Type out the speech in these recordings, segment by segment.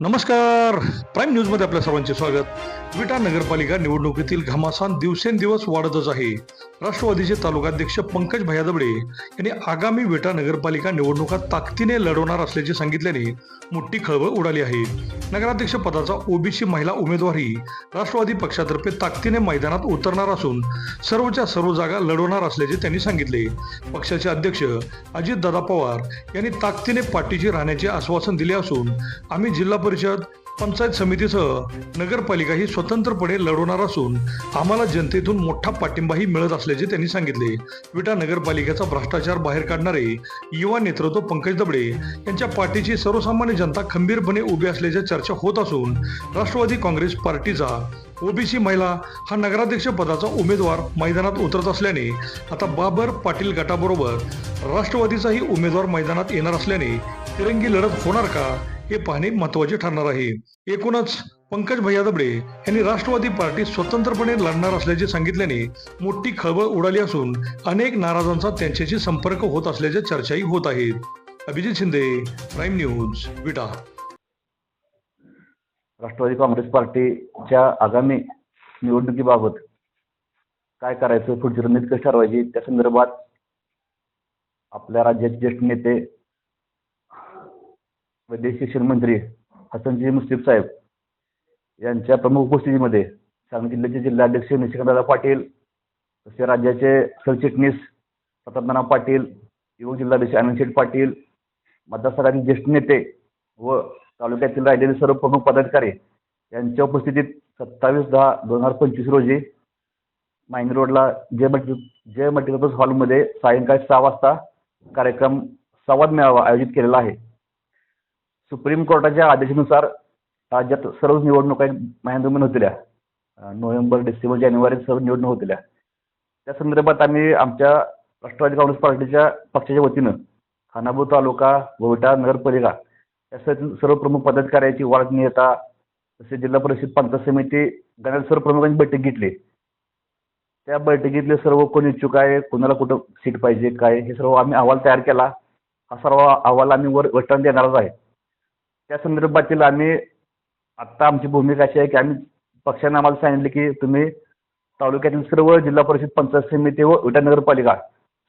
नमस्कार. प्राईम न्यूजमध्ये आपल्या सर्वांचे स्वागत. विटा नगरपालिका निवडणुकीतील घमासान दिवसेंदिवस वाढतच आहे. राष्ट्रवादीचे तालुकाध्यक्ष पंकज भैयादबडे यांनी आगामी विटा नगरपालिका निवडणुका ताकदीने लढवणार असल्याचे सांगितल्याने मोठी खळबळ उडाली आहे. नगराध्यक्ष पदाचा ओबीसी महिला उमेदवारही राष्ट्रवादी पक्षातर्फे ताकदीने मैदानात उतरणार असून सर्वच्या सर्व जागा लढवणार असल्याचे त्यांनी सांगितले. पक्षाचे अध्यक्ष अजितदादा पवार यांनी ताकदीने पाठीशी राहण्याचे आश्वासन दिले असून आम्ही जिल्हा परिषद पंचायत समितीसह नगरपालिका ही स्वतंत्रपणे लढवणार असून आम्हाला जनतेतून मोठा पाठिंबाही मिळत असल्याचे त्यांनी सांगितले. विटा नगरपालिकेचा भ्रष्टाचार बाहेर काढणारे युवा नेतृत्व पंकज दबडे यांच्या पार्टीची सर्वसामान्य जनता खंबीरपणे उभी असल्याच्या चर्चा होत असून राष्ट्रवादी काँग्रेस पार्टीचा ओबीसी महिला हा नगराध्यक्ष पदाचा उमेदवार मैदानात उतरत असल्याने आता बाबर पाटील गटाबरोबर राष्ट्रवादीचाही उमेदवार मैदानात येणार असल्याने तिरंगी लढत होणार का? हे पाहणे महत्त्वाचे ठरणार आहे. एकूणच पंकज भैया दबडे यांनी राष्ट्रवादी पार्टी स्वतंत्रपणे लढणार असल्याचे सांगितल्याने मोठी खळबळ उडाली असून अनेक नाराजांचा त्यांच्याशी संपर्क होत असल्याच्या चर्चाही होत आहेत Abhijit Shinde prime news Vita. Rashtrawadi Congress पार्टीच्या आगामी निवडणुकीबाबत काय करायचं पुढची रणनीती कशी ठरवायची त्या संदर्भात आपल्या राज्याचे ज्येष्ठ नेते वैद्यकीय शिक्षण मंत्री हसनजी मुस्लिफ साहेब यांच्या प्रमुख उपस्थितीमध्ये सांगली जिल्ह्याचे जिल्हाध्यक्ष निशिकांतदादा पाटील तसे राज्याचे सरचिटणीस प्रतापनाना पाटील युवक जिल्हाध्यक्ष आनंद शेठ पाटील मतदारसंघातील ज्येष्ठ नेते व तालुक्यातील राहिलेले सर्व प्रमुख पदाधिकारी यांच्या उपस्थितीत सत्तावीस दहा दोन हजार पंचवीस रोजी मायनी रोडला जय मल्टी जय मल्टीपर्पज हॉलमध्ये सायंकाळी सहा वाजता कार्यक्रम संवाद मेळावा आयोजित केलेला आहे. सुप्रीम कोर्टाच्या आदेशानुसार राज्यात सर्व निवडणुका महिन्यादरम्यान होतील्या नोव्हेंबर डिसेंबर जानेवारी सर्व निवडणूक होतील्या त्या संदर्भात आम्ही आमच्या राष्ट्रवादी काँग्रेस पार्टीच्या पक्षाच्या वतीनं खानापूर तालुका गोविटा नगरपालिका या सर्व प्रमुख पदाधिकाऱ्यांची वाढ नेता तसेच जिल्हा परिषद पंचायत समिती गणातील सर्व प्रमुखांची बैठक घेतली. त्या बैठकीतले सर्व कोण इच्छुक आहे कोणाला कुठं सीट पाहिजे काय हे सर्व आम्ही अहवाल तयार केला. हा सर्व अहवाल आम्ही वर वटान देणारच आहे. त्या संदर्भातील आम्ही आत्ता आमची भूमिका अशी आहे की आम्ही पक्षाने आम्हाला सांगितले की तुम्ही तालुक्यातील सर्व जिल्हा परिषद पंचायत समिती व विटानगरपालिका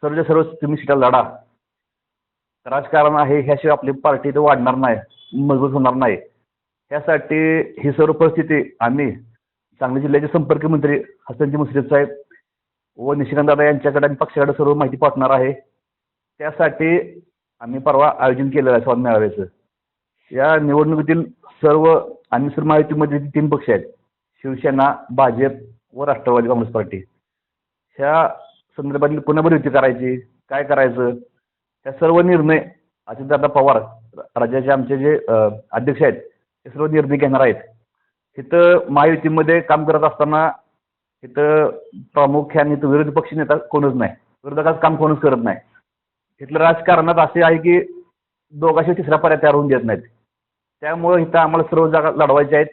सर्वच्या सर्व तुम्ही सीटा लढा. राजकारण आहे ह्याशिवाय आपली पार्टी तर वाढणार नाही मजबूत होणार नाही. त्यासाठी ही सर्व परिस्थिती आम्ही सांगली जिल्ह्याचे संपर्क मंत्री हसनजी मुश्रीफ साहेब व निशिकांत दादा यांच्याकडे आणि पक्षाकडे सर्व माहिती पाठवणार आहे. त्यासाठी आम्ही परवा आयोजन केलेलं आहे स्वाद मेळाव्याचं. या निवडणुकीतील सर्व आणि सर्व माहितीमध्ये तीन पक्ष आहेत. शिवसेना भाजप व राष्ट्रवादी काँग्रेस पार्टी. ह्या संदर्भातील कोणावर युती करायची काय करायचं त्या सर्व निर्णय अजितदादा पवार राज्याचे आमचे जे अध्यक्ष आहेत ते सर्व निर्णय घेणार आहेत. इथं महायुतीमध्ये काम करत असताना इथं प्रामुख्याने इथं विरोधी पक्ष नेता कोणच नाही. विरोधकाच काम कोणच करत नाही. इथलं राजकारणात असे आहे की दोघाशी तिसरा पर्याय तयार होऊन देत नाहीत. त्यामुळं इथं आम्हाला सर्व जागा लढवायच्या आहेत.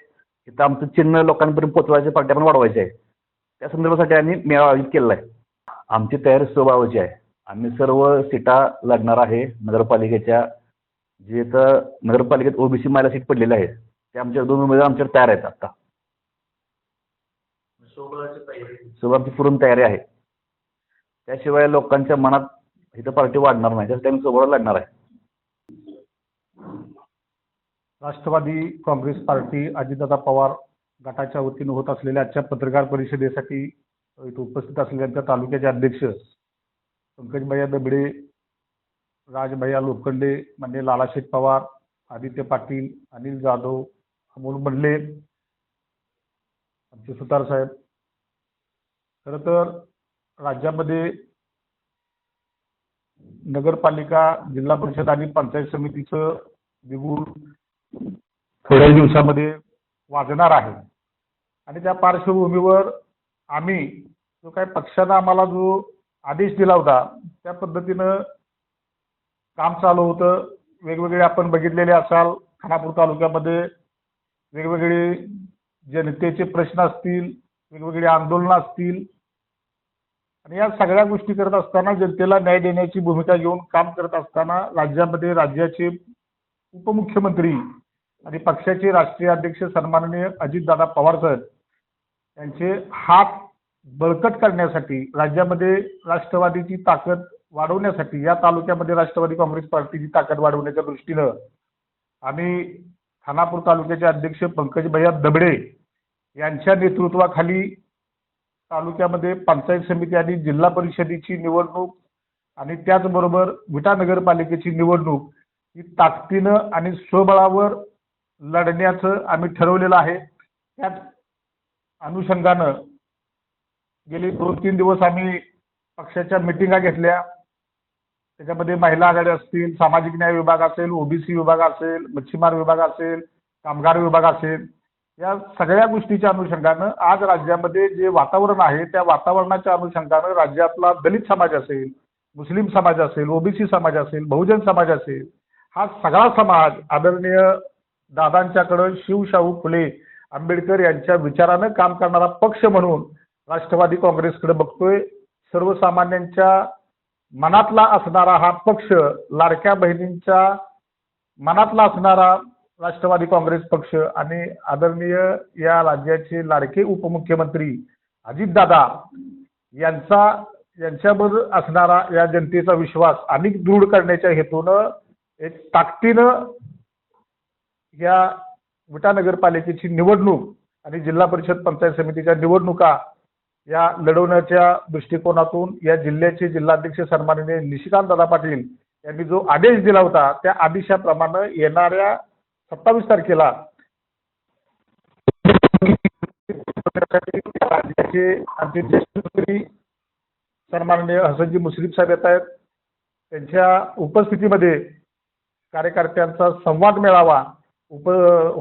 इथं आमचं चिन्ह लोकांपर्यंत पोचवायचे पार्ट्या पण वाढवायचे आहे त्या संदर्भासाठी आम्ही मेळावा आयोजित केलेला आहे. आमची तयारी स्वभावाची आहे. आम्ही सर्व सीटा लढणार आहे. नगरपालिकेच्या जे इथं नगरपालिकेत ओबीसी महिला सीट पडलेल्या आहेत ते आमच्या दोन उमेदवार आमच्यावर तयार आहेत आता. सर्व आमची पूर्ण तयारी आहे. त्याशिवाय लोकांच्या मनात इथं पार्टी वाढणार नाही. त्यासाठी आम्ही सोबत लढणार आहे. राष्ट्रवादी काँग्रेस पार्टी अजितदादा पवार गटाच्या वतीनं होत असलेल्या आजच्या पत्रकार परिषदेसाठी इथं उपस्थित असलेल्या तालुक्याचे अध्यक्ष पंकजभैया दबडे राजभैया लोखंडे म्हणजे लालाशेठ पवार आदित्य पाटील अनिल जाधव अमोल मंडले आमचे सुतार साहेब. खरं तर राज्यामध्ये नगरपालिका जिल्हा परिषद आणि पंचायत समितीचं बिगुल थोड्या दिवसामध्ये वाजणार आहे. आणि त्या पार्श्वभूमीवर आम्ही जो काय पक्षानं आम्हाला जो आदेश दिला होता त्या पद्धतीनं काम चालू होतं. वेगवेगळे आपण बघितलेले असाल खानापूर तालुक्यामध्ये वेगवेगळे जनतेचे प्रश्न असतील वेगवेगळी आंदोलनं असतील. आणि या सगळ्या गोष्टी करत असताना जनतेला न्याय देण्याची भूमिका घेऊन काम करत असताना राज्यामध्ये राज्याचे उपमुख्यमंत्री आणि पक्षाचे राष्ट्रीय अध्यक्ष सन्माननीय अजितदादा पवार साहेब यांचे हात बळकट करण्यासाठी राज्यामध्ये राष्ट्रवादीची ताकद वाढवण्यासाठी या तालुक्यामध्ये राष्ट्रवादी काँग्रेस पार्टीची ताकद वाढवण्याच्या दृष्टीनं आम्ही खानापूर तालुक्याचे अध्यक्ष पंकज भैया दबडे यांच्या नेतृत्वाखाली तालुक्यामध्ये पंचायत समिती आणि जिल्हा परिषदेची निवडणूक आणि त्याचबरोबर विटा नगरपालिकेची निवडणूक ही ताकदीनं आणि स्वबळावर लढण्याचं आम्ही ठरवलेलं आहे. त्याच अनुषंगानं गेले दोन तीन दिवस आम्ही पक्षाच्या मिटिंगा घेतल्या. त्याच्यामध्ये महिला आघाड्या असतील सामाजिक न्याय विभाग असेल ओबीसी विभाग असेल मच्छीमार विभाग असेल कामगार विभाग असेल या सगळ्या गोष्टीच्या अनुषंगानं आज राज्यामध्ये जे वातावरण आहे त्या वातावरणाच्या अनुषंगानं राज्यातला दलित समाज असेल मुस्लिम समाज असेल ओबीसी समाज असेल बहुजन समाज असेल हा सगळा समाज आदरणीय दादांच्याकडं शिवशाहू फुले आंबेडकर यांच्या विचारानं काम करणारा पक्ष म्हणून राष्ट्रवादी काँग्रेसकडे बघतोय. सर्वसामान्यांच्या मनातला असणारा हा पक्ष लाडक्या बहिणींच्या मनातला असणारा राष्ट्रवादी काँग्रेस पक्ष आणि आदरणीय या राज्याचे लाडके उपमुख्यमंत्री अजितदादा यांचा यांच्यावर असणारा या जनतेचा विश्वास अधिक दृढ करण्याच्या हेतूनं एक ताकदीनं या विटा नगरपालिकेची निवडणूक आणि जिल्हा परिषद पंचायत समितीच्या निवडणुका या लढवण्याच्या दृष्टिकोनातून या जिल्ह्याचे जिल्हाध्यक्ष सन्माननीय निशिकांत दादा पाटील यांनी जो आदेश दिला होता त्या आदेशाप्रमाणे येणाऱ्या सत्तावीस तारखेला आमचे ज्येष्ठ सन्माननीय हसनजी मुश्रीफ साहेब येत आहेत. त्यांच्या उपस्थितीमध्ये कार्यकर्त्यांचा संवाद मेळावा उप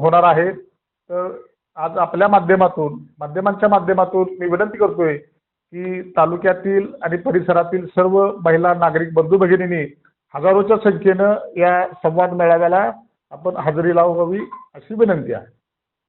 होणार आहे. तर आज आपल्या माध्यमातून माध्यमांच्या माध्यमातून मी विनंती करतोय की तालुक्यातील आणि परिसरातील सर्व महिला नागरिक बंधू भगिनींनी हजारोच्या संख्येनं या संवाद मेळाव्याला आपण हजेरी लावावी अशी विनंती आहे.